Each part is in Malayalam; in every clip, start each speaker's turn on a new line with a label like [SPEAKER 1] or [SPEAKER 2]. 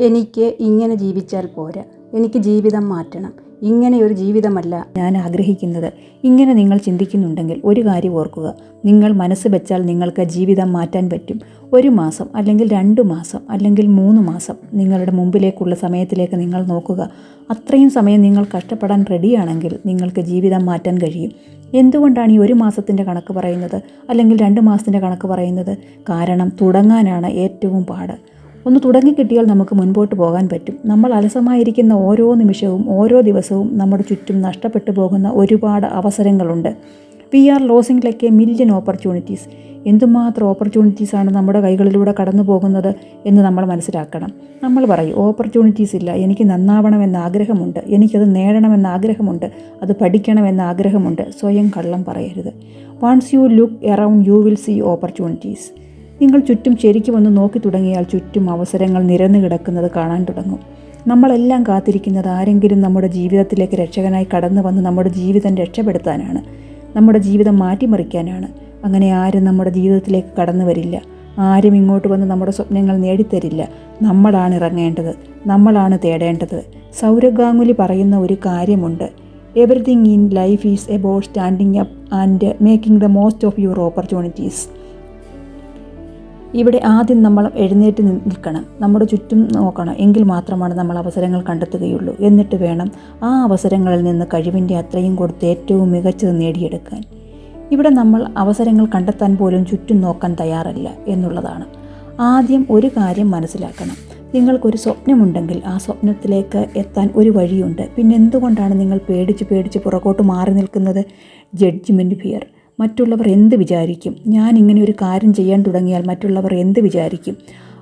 [SPEAKER 1] എനിക്ക് ഇങ്ങനെ ജീവിച്ചാൽ പോരാ. എനിക്ക് ജീവിതം മാറ്റണം. ഇങ്ങനെ ഒരു ജീവിതമല്ല
[SPEAKER 2] ഞാൻ ആഗ്രഹിക്കുന്നത്. ഇങ്ങനെ നിങ്ങൾ ചിന്തിക്കുന്നുണ്ടെങ്കിൽ ഒരു കാര്യം ഓർക്കുക. നിങ്ങൾ മനസ്സ് വെച്ചാൽ നിങ്ങൾക്ക് ജീവിതം മാറ്റാൻ പറ്റും. ഒരു മാസം അല്ലെങ്കിൽ രണ്ട് മാസം അല്ലെങ്കിൽ മൂന്ന് മാസം നിങ്ങളുടെ മുമ്പിലേക്കുള്ള സമയത്തിലേക്ക് നിങ്ങൾ നോക്കുക. അത്രയും സമയം നിങ്ങൾ കഷ്ടപ്പെടാൻ റെഡിയാണെങ്കിൽ നിങ്ങൾക്ക് ജീവിതം മാറ്റാൻ കഴിയും. എന്തുകൊണ്ടാണ് ഈ ഒരു മാസത്തിന്റെ കണക്ക് പറയുന്നത്? അല്ലെങ്കിൽ രണ്ട് മാസത്തിന്റെ കണക്ക് പറയുന്നത്? കാരണം തുടങ്ങാനാണ് ഏറ്റവും പാട്. ഒന്ന് തുടങ്ങിക്കിട്ടിയാൽ നമുക്ക് മുൻപോട്ട് പോകാൻ പറ്റും. നമ്മൾ അലസമായിരിക്കുന്ന ഓരോ നിമിഷവും ഓരോ ദിവസവും നമ്മുടെ ചുറ്റും നഷ്ടപ്പെട്ടു പോകുന്ന ഒരുപാട് അവസരങ്ങളുണ്ട്. We are losing like a million opportunities എന്തുമാത്രം ഓപ്പർച്യൂണിറ്റീസാണ് നമ്മുടെ കൈകളിലൂടെ കടന്നു പോകുന്നത് എന്ന് നമ്മൾ മനസ്സിലാക്കണം. നമ്മൾ പറയും ഓപ്പർച്യൂണിറ്റീസ് ഇല്ല. എനിക്ക് നന്നാവണമെന്ന ആഗ്രഹമുണ്ട്. എനിക്കത് നേടണമെന്ന ആഗ്രഹമുണ്ട്. അത് പഠിക്കണമെന്ന ആഗ്രഹമുണ്ട്. സ്വയം കള്ളം പറയരുത്. Once you look around you will see opportunities നിങ്ങൾ ചുറ്റും ശരിക്കും ഒന്ന് നോക്കി തുടങ്ങിയാൽ ചുറ്റും അവസരങ്ങൾ നിരന്നു കിടക്കുന്നത് കാണാൻ തുടങ്ങും. നമ്മളെല്ലാം കാത്തിരിക്കുന്നത് ആരെങ്കിലും നമ്മുടെ ജീവിതത്തിലേക്ക് രക്ഷകനായി കടന്നു വന്ന് നമ്മുടെ ജീവിതം രക്ഷപ്പെടുത്താനാണ്. നമ്മുടെ ജീവിതം മാറ്റിമറിക്കാനാണ്. അങ്ങനെ ആരും നമ്മുടെ ജീവിതത്തിലേക്ക് കടന്നു വരില്ല. ആരും ഇങ്ങോട്ട് വന്ന് നമ്മുടെ സ്വപ്നങ്ങൾ നേടിത്തരില്ല. നമ്മളാണ് ഇറങ്ങേണ്ടത്. നമ്മളാണ് തേടേണ്ടത്. സൗരവ് ഗാംഗുലി പറയുന്ന ഒരു കാര്യമുണ്ട്. Everything in life is about standing up and making the most of your opportunities ഇവിടെ ആദ്യം നമ്മൾ എഴുന്നേറ്റ് നിൽക്കണം. നമ്മുടെ ചുറ്റും നോക്കണം. എങ്കിൽ മാത്രമാണ് നമ്മൾ അവസരങ്ങൾ കണ്ടെത്തുകയുള്ളൂ. എന്നിട്ട് വേണം ആ അവസരങ്ങളിൽ നിന്ന് കഴിവിന്റെ അത്രയും കൊടുത്ത് ഏറ്റവും മികച്ചത് നേടിയെടുക്കാൻ. ഇവിടെ നമ്മൾ അവസരങ്ങൾ കണ്ടെത്താൻ പോലും ചുറ്റും നോക്കാൻ തയ്യാറല്ല എന്നുള്ളതാണ്. ആദ്യം ഒരു കാര്യം മനസ്സിലാക്കണം. നിങ്ങൾക്കൊരു സ്വപ്നമുണ്ടെങ്കിൽ ആ സ്വപ്നത്തിലേക്ക് എത്താൻ ഒരു വഴിയുണ്ട്. പിന്നെ എന്തുകൊണ്ടാണ് നിങ്ങൾ പേടിച്ച് പേടിച്ച് പുറകോട്ട് മാറി നിൽക്കുന്നത്? ജഡ്ജ്മെന്റ് ഫിയർ മറ്റുള്ളവർ എന്ത് വിചാരിക്കും? ഞാൻ ഇങ്ങനെ ഒരു കാര്യം ചെയ്യാൻ തുടങ്ങിയാൽ മറ്റുള്ളവർ എന്ത് വിചാരിക്കും?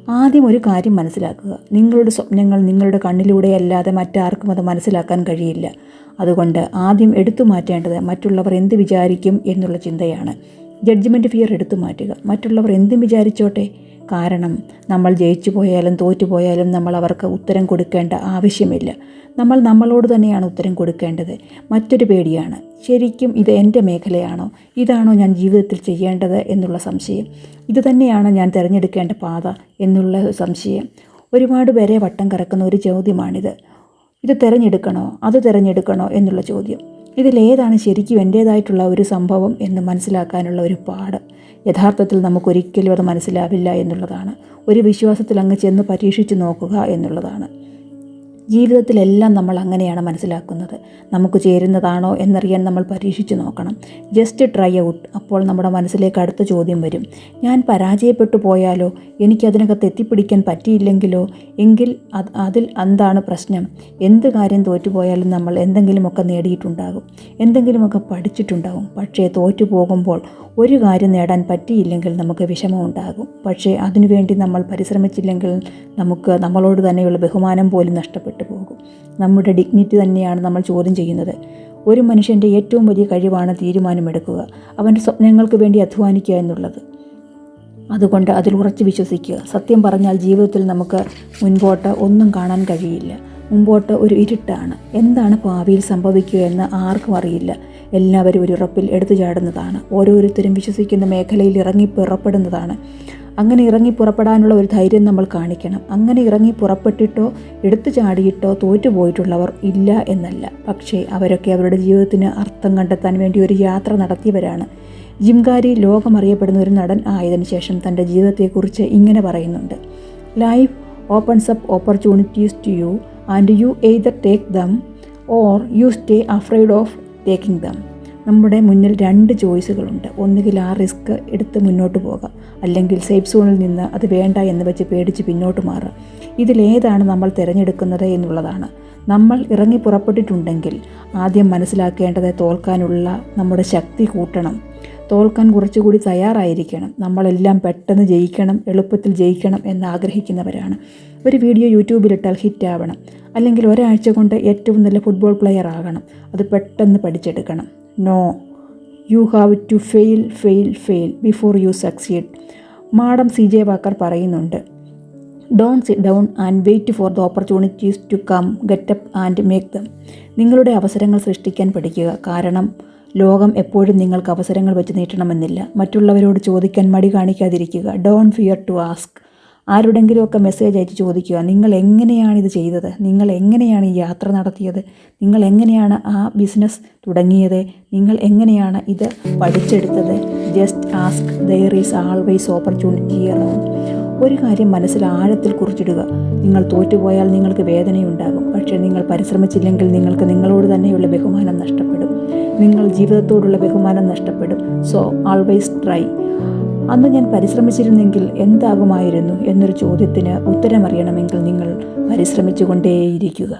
[SPEAKER 2] ആദ്യം ഒരു കാര്യം മനസ്സിലാക്കുക. നിങ്ങളുടെ സ്വപ്നങ്ങൾ നിങ്ങളുടെ കണ്ണിലൂടെ അല്ലാതെ മറ്റാർക്കും അത് മനസ്സിലാക്കാൻ കഴിയില്ല. അതുകൊണ്ട് ആദ്യം എടുത്തു മാറ്റേണ്ടത് മറ്റുള്ളവർ എന്ത് വിചാരിക്കും എന്നുള്ള ചിന്തയാണ്. ജഡ്ജ്മെന്റ് ഫിയർ എടുത്തു മാറ്റുക. മറ്റുള്ളവർ എന്തും വിചാരിച്ചോട്ടെ. കാരണം നമ്മൾ ജയിച്ചു പോയാലും തോറ്റു പോയാലും നമ്മൾ അവർക്ക് ഉത്തരം കൊടുക്കേണ്ട ആവശ്യമില്ല. നമ്മൾ നമ്മളോട് തന്നെയാണ് ഉത്തരം കൊടുക്കേണ്ടത്. മറ്റൊരു പേടിയാണ് ശരിക്കും ഇത് എന്റെ മേഖലയാണോ? ഇതാണോ ഞാൻ ജീവിതത്തിൽ ചെയ്യേണ്ടത്? എന്നുള്ള സംശയം. ഇത് തന്നെയാണ് ഞാൻ തിരഞ്ഞെടുക്കേണ്ട പാത എന്നുള്ള സംശയം. ഒരുപാട് പേരെ വട്ടം കറക്കുന്ന ഒരു ചോദ്യമാണിത്. ഇത് തിരഞ്ഞെടുക്കണോ? അത് തിരഞ്ഞെടുക്കണോ? എന്നുള്ള ചോദ്യം. ഇതിലേതാണ് ശരിക്കും എന്റേതായിട്ടുള്ള ഒരു സംഭവം എന്ന് മനസ്സിലാക്കാനുള്ള ഒരു പാട് യഥാർത്ഥത്തിൽ നമുക്കൊരിക്കലും അത് മനസ്സിലാവില്ല എന്നുള്ളതാണ്. ഒരു വിശ്വാസത്തിൽ അങ്ങ് ചെന്ന് പരീക്ഷിച്ച് നോക്കുക എന്നുള്ളതാണ്. ജീവിതത്തിലെല്ലാം നമ്മൾ അങ്ങനെയാണ് മനസ്സിലാക്കുന്നത്. നമുക്ക് ചേരുന്നതാണോ എന്നറിയാൻ നമ്മൾ പരീക്ഷിച്ച് നോക്കണം. ജസ്റ്റ് ട്രൈ ഔട്ട് അപ്പോൾ നമ്മുടെ മനസ്സിലേക്ക് അടുത്ത ചോദ്യം വരും. ഞാൻ പരാജയപ്പെട്ടു പോയാലോ? എനിക്കതിനകത്ത് എത്തിപ്പിടിക്കാൻ പറ്റിയില്ലെങ്കിലോ? എങ്കിൽ അത് അതിൽ എന്താണ് പ്രശ്നം? എന്ത് കാര്യം തോറ്റുപോയാലും നമ്മൾ എന്തെങ്കിലുമൊക്കെ നേടിയിട്ടുണ്ടാകും. എന്തെങ്കിലുമൊക്കെ പഠിച്ചിട്ടുണ്ടാകും. പക്ഷേ തോറ്റു പോകുമ്പോൾ ഒരു കാര്യം നേടാൻ പറ്റിയില്ലെങ്കിൽ നമുക്ക് വിഷമമുണ്ടാകും. പക്ഷേ അതിനുവേണ്ടി നമ്മൾ പരിശ്രമിച്ചില്ലെങ്കിൽ നമുക്ക് നമ്മളോട് തന്നെയുള്ള ബഹുമാനം പോലും നഷ്ടപ്പെട്ടു പോകും നമ്മുടെ ഡിഗ്നിറ്റി തന്നെയാണ് നമ്മൾ ചോദ്യം ചെയ്യുന്നത്. ഒരു മനുഷ്യന്റെ ഏറ്റവും വലിയ കഴിവാണ് തീരുമാനമെടുക്കുക. അവന്റെ സ്വപ്നങ്ങൾക്ക് വേണ്ടി അധ്വാനിക്കുക എന്നുള്ളത്. അതുകൊണ്ട് അതിൽ ഉറച്ചു വിശ്വസിക്കുക. സത്യം പറഞ്ഞാൽ ജീവിതത്തിൽ നമുക്ക് മുൻപോട്ട് ഒന്നും കാണാൻ കഴിയില്ല. മുമ്പോട്ട് ഒരു ഇരുട്ടാണ്. എന്താണ് ഭാവിയിൽ സംഭവിക്കുക എന്ന് ആർക്കും അറിയില്ല. എല്ലാവരും ഒരു ഉറപ്പിൽ എടുത്തു ചാടുന്നതാണ്. ഓരോരുത്തരും വിശ്വസിക്കുന്ന മേഖലയിൽ ഇറങ്ങി പുറപ്പെടുന്നതാണ്. അങ്ങനെ ഇറങ്ങി പുറപ്പെടാനുള്ള ഒരു ധൈര്യം നമ്മൾ കാണിക്കണം. അങ്ങനെ ഇറങ്ങി പുറപ്പെട്ടിട്ടോ എടുത്തു ചാടിയിട്ടോ തോറ്റുപോയിട്ടുള്ളവർ ഇല്ല എന്നല്ല. പക്ഷേ അവരൊക്കെ അവരുടെ ജീവിതത്തിന് അർത്ഥം കണ്ടെത്താൻ വേണ്ടി ഒരു യാത്ര നടത്തിയവരാണ്. ജിംകാരി ലോകമറിയപ്പെടുന്ന ഒരു നടൻ ആയതിനു ശേഷം തന്റെ ജീവിതത്തെക്കുറിച്ച് ഇങ്ങനെ പറയുന്നുണ്ട്. Life opens up opportunities to you and you either take them or you stay afraid of taking them നമ്മുടെ മുന്നിൽ രണ്ട് ചോയ്സുകളുണ്ട്. ഒന്നുകിൽ ആ റിസ്ക് എടുത്ത് മുന്നോട്ട് പോകാം. അല്ലെങ്കിൽ സേഫ് സോണിൽ നിന്ന് അത് വേണ്ട എന്ന് വെച്ച് പേടിച്ച് പിന്നോട്ട് മാറുക. ഇതിലേതാണ് നമ്മൾ തിരഞ്ഞെടുക്കുന്നത് എന്നുള്ളതാണ്. നമ്മൾ ഇറങ്ങി പുറപ്പെട്ടിട്ടുണ്ടെങ്കിൽ ആദ്യം മനസ്സിലാക്കേണ്ടത് തോൽക്കാനുള്ള നമ്മുടെ ശക്തി കൂട്ടണം. തോൽക്കാൻ കുറച്ചുകൂടി തയ്യാറായിരിക്കണം. നമ്മളെല്ലാം പെട്ടെന്ന് ജയിക്കണം എളുപ്പത്തിൽ ജയിക്കണം എന്ന് ആഗ്രഹിക്കുന്നവരാണ്. ഒരു വീഡിയോ യൂട്യൂബിലിട്ടാൽ ഹിറ്റാവണം. അല്ലെങ്കിൽ ഒരാഴ്ച കൊണ്ട് ഏറ്റവും നല്ല ഫുട്ബോൾ പ്ലെയർ ആകണം. അത് പെട്ടെന്ന് പഠിച്ചെടുക്കണം. No. You have to fail fail fail before you succeed. Madam C J Walker പറയുന്നുണ്ട്. Don't sit down and wait for the opportunities to come get up and make them. നിങ്ങളുടെ അവസരങ്ങൾ സൃഷ്ടിക്കാൻ പഠിക്കുക. കാരണം ലോകം എപ്പോഴും നിങ്ങൾക്ക് അവസരങ്ങൾ വെച്ച് നീട്ടണമെന്നില്ല. മറ്റുള്ളവരോട് ചോദിക്കാൻ മടി കാണിക്കാതിരിക്കുക. Don't fear to ask. ആരുടെങ്കിലുമൊക്കെ message അയച്ച് ചോദിക്കുക നിങ്ങൾ എങ്ങനെയാണ് ഇത് ചെയ്തത്? നിങ്ങൾ എങ്ങനെയാണ് ഈ യാത്ര നടത്തിയത്? നിങ്ങൾ എങ്ങനെയാണ് ആ ബിസിനസ് തുടങ്ങിയത്? നിങ്ങൾ എങ്ങനെയാണ് ഇത് പഠിച്ചെടുത്തത്? Just ask there is always opportunity around ഒരു കാര്യം മനസ്സിൽ ആഴത്തിൽ കുറിച്ചിടുക. നിങ്ങൾ തോറ്റുപോയാൽ നിങ്ങൾക്ക് വേദനയുണ്ടാകും. പക്ഷേ നിങ്ങൾ പരിശ്രമിച്ചില്ലെങ്കിൽ നിങ്ങൾക്ക് നിങ്ങളോട് തന്നെയുള്ള ബഹുമാനം നഷ്ടപ്പെടും. നിങ്ങൾ ജീവിതത്തോടുള്ള ബഹുമാനം നഷ്ടപ്പെടും. സോ ആൾവേസ് ട്രൈ അന്ന് ഞാൻ പരിശ്രമിച്ചിരുന്നെങ്കിൽ എന്താകുമായിരുന്നു എന്നൊരു ചോദ്യത്തിന് ഉത്തരമറിയണമെങ്കിൽ നിങ്ങൾ പരിശ്രമിച്ചുകൊണ്ടേയിരിക്കുക.